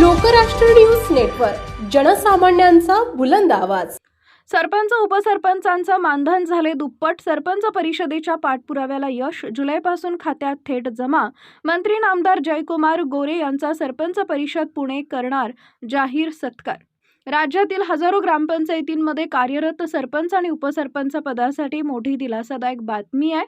Lokrashtra news network जनसामान्यांचा बुलंद आवाज. सरपंच उपसरपंचांचं मानधन झाले दुप्पट. सरपंच परिषदेच्या पाठपुराव्याला यश. जुलैपासून खात्यात थेट जमा. मंत्री नामदार जयकुमार गोरे यांचा सरपंच परिषद पुणे करणार जाहीर सत्कार. राज्यातील हजारो ग्रामपंचायतींमध्ये कार्यरत सरपंच आणि उपसरपंच पदासाठी मोठी दिलासादायक बातमी आहे.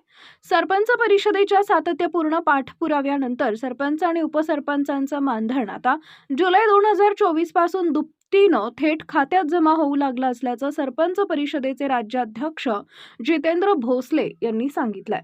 सरपंच परिषदेच्या सातत्यपूर्ण पाठपुराव्यानंतर सरपंच आणि उपसरपंचांचं मानधन आता जुलै दोन हजार चोवीसपासून दुपटीनं थेट खात्यात जमा होऊ लागलं असल्याचं सरपंच परिषदेचे राज्याध्यक्ष जितेंद्र भोसले यांनी सांगितलंय.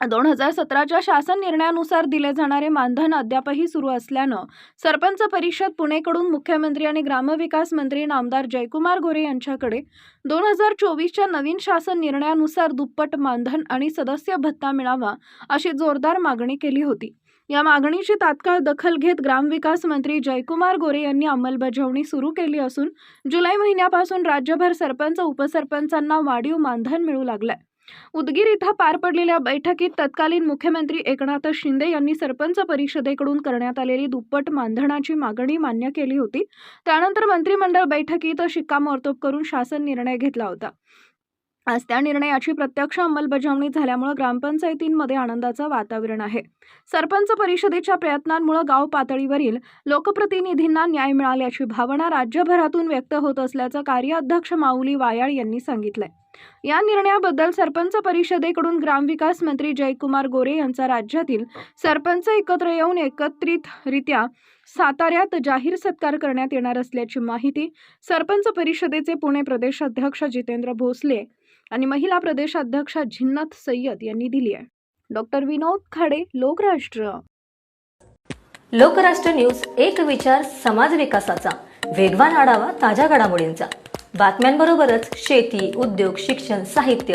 दोन हजार सतराच्या शासन निर्णयानुसार दिले जाणारे मानधन अद्यापही सुरू असल्यानं सरपंच परिषद पुणेकडून मुख्यमंत्री आणि ग्रामविकास मंत्री नामदार जयकुमार गोरे यांच्याकडे दोन हजार चोवीसच्या नवीन शासन निर्णयानुसार दुप्पट मानधन आणि सदस्य भत्ता मिळावा अशी जोरदार मागणी केली होती. या मागणीची तात्काळ दखल घेत ग्रामविकास मंत्री जयकुमार गोरे यांनी अंमलबजावणी सुरू केली असून जुलै महिन्यापासून राज्यभर सरपंच उपसरपंचांना वाढीव मानधन मिळू लागलंय. उदगीर इथं पार पडलेल्या बैठकीत तत्कालीन मुख्यमंत्री एकनाथ शिंदे यांनी सरपंच परिषदेकडून करण्यात आलेली दुप्पट मानधनाची मागणी मान्य केली होती. त्यानंतर मंत्रिमंडळ बैठकीत शिक्कामोर्तब करून शासन निर्णय घेतला होता. आज त्या निर्णयाची प्रत्यक्ष अंमलबजावणी झाल्यामुळे ग्रामपंचायतींमध्ये आनंदाचं वातावरण आहे. सरपंच परिषदेच्या प्रयत्नांमुळे गाव पातळीवरील लोकप्रतिनिधींना न्याय मिळाल्याची भावना राज्यभरातून व्यक्त होत असल्याचं कार्याध्यक्ष माऊली वायाळ यांनी सांगितलंय. या निर्णयाबद्दल सरपंच परिषदेकडून ग्रामविकास मंत्री जयकुमार गोरे यांचा राज्यातील सरपंच एकत्र येऊन एकत्रितरित्या साताऱ्यात जाहीर सत्कार करण्यात येणार असल्याची माहिती सरपंच परिषदेचे पुणे प्रदेश अध्यक्ष जितेंद्र भोसले आणि महिला प्रदेशाध्यक्षा झिन्नत सय्यद यांनी दिली आहे. डॉक्टर विनोद खाडे लोकराष्ट्र. लोकराष्ट्र न्यूज एक विचार समाज विकासाचा. वेगवान आढावा ताज्या घडामोडींचा. बातम्यांबरोबरच शेती उद्योग शिक्षण साहित्य